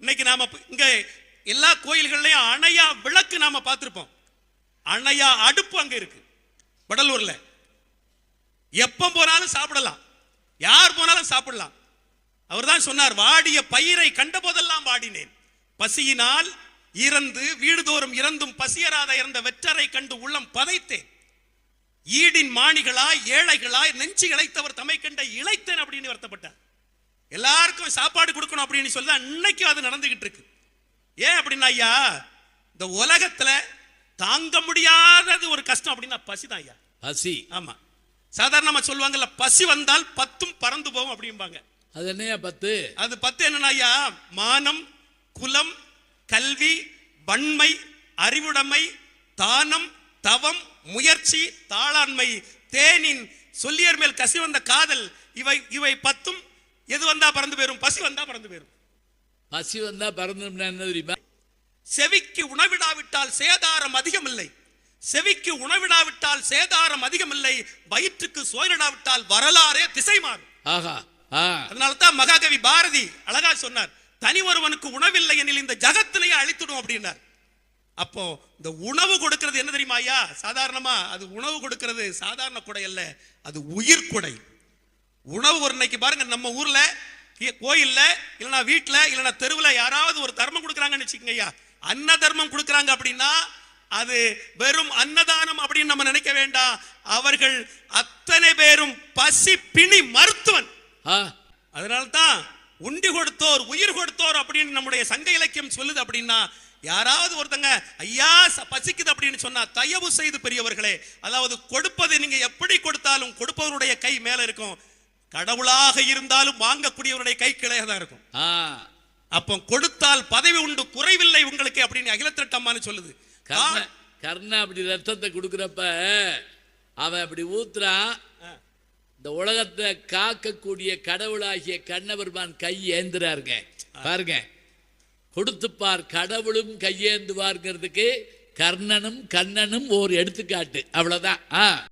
இன்னைக்கு நாம இங்க எல்லா கோயில்கள்லயும் அணையா விளக்கு நாம பார்த்திருப்போம். அணையா அடுப்பு அங்க இருக்கு. வடலூர்ல. எப்ப போனாலும் சாப்பிடலாம். யார் போனாலும் சாப்பிடலாம். அவர்தான் சொன்னார் வாடிய பயிரை கண்ட போதெல்லாம் வாடினேன். பசியினால் இறந்து வீடுதோறும் இறந்தும் பசியராத இறந்த வெற்றரை கண்டு உள்ளம் பதைத்தேன். ஈடின் மாணிகளாய் ஏழைகளாய் நெஞ்சு இழைத்தவர் தம்மை கண்ட இழைத்தேன் அப்படின்னு வருத்தப்பட்டார். எல்லாருக்கும் சாப்பாடு கொடுக்கணும் அப்படின்னு சொல்லி தான் இன்னைக்கும் அது நடந்துகிட்டு இருக்கு. ஏன் அப்படின்னா ஐயா இந்த உலகத்துல தாங்க முடியாதது ஒரு கஷ்டம் அப்படின்னா பசிதான் ஐயா. பசி. ஆமா. சாதாரணமா சொல்லுவாங்கல்ல பசி வந்தால் பத்தும் பறந்து போகும் அப்படிம்பாங்க. அது என்னையா பத்து? அது பத்து என்னன்னா ஐயா மானம் குலம் கல்வி வன்மை அறிவுடைமை தானம் தவம் முயற்சி தாளாண்மை தேனின் சொல்லியர் மேல் கசி வந்த காதல் இவை இவை பத்தும் எது வந்தா பறந்து போயிரும்? பசி வந்தா பறந்து போயிரும். பசி வந்தா பறந்தும்னா என்ன தெரியுமா? செவிக்கு உணவிடாவிட்டால் சேதாரம் அதிகம் இல்லை செவிக்கு உணவிடாவிட்டால் சேதாரம் அதிகம் இல்லை வயிற்றுக்கு சோரிடாவிட்டால் வரலாறே திசை மாறும் ஆஹா அதனால தான் மகாகவி பாரதி அழகா சொன்னார் தனி ஒருவனுக்கு உணவில்லை எனில் இந்த ஜகத்தினையே அழித்துடும் அப்படின்னார். அப்போ இந்த உணவு கொடுக்கிறது என்ன தெரியுமா ஐயா? சாதாரணமா அது உணவு கொடுக்கிறது சாதாரண கொடை அல்ல அது உயிர் கொடை. உணவு ஒரு இன்னைக்கு பாருங்க நம்ம ஊர்ல கோயில்ல இல்லைன்னா வீட்டுல இல்லைன்னா தெருவுல யாராவது ஒரு தர்மம் கொடுக்குறாங்கன்னு வச்சுக்கோங்க ஐயா அன்ன தர்மம் கொடுக்குறாங்க அப்படின்னா அது வெறும் அன்னதானம் அப்படின்னு நம்ம நினைக்க வேண்டாம். அவர்கள் அத்தனை பேரும் பசி பிணி மருத்துவன். ஆ. அதனால தான் உண்டி கொடுத்தோர் உயிர் கொடுத்தோர் அப்படின்னு நம்முடைய சங்க இலக்கியம் சொல்லுது அப்படின்னா யாராவது ஒருத்தங்க ஐயா பசிக்குது அப்படின்னு சொன்னா தயவு செய்து பெரியவர்களே அதாவது கொடுப்பது நீங்க எப்படி கொடுத்தாலும் கொடுப்பவருடைய கை மேல இருக்கும். கடவுளாக இருந்தாலும் வாங்கக்கூடியவருடைய கை கிளையாக தான் இருக்கும். அப்போ கொடுத்தால் பதவி உண்டு குறைவில்லை உங்களுக்கு அப்படின்னு அகிலத்திரட்டம்மான்னு சொல்லுது. கர்ண அப்படி ரத்தத்தை கொடுக்குறப்ப அவன் அப்படி ஊத்துறான். இந்த உலகத்தை காக்கக்கூடிய கடவுளாகிய கண்ணபெருமான் கை ஏந்துறாருங்க. பாருங்க. கொடுத்துப்பார் கடவுளும் கையேந்துவார்ங்கிறதுக்கு கர்ணனும் கண்ணனும் ஒரு எடுத்துக்காட்டு. அவ்வளவுதான். ஆ.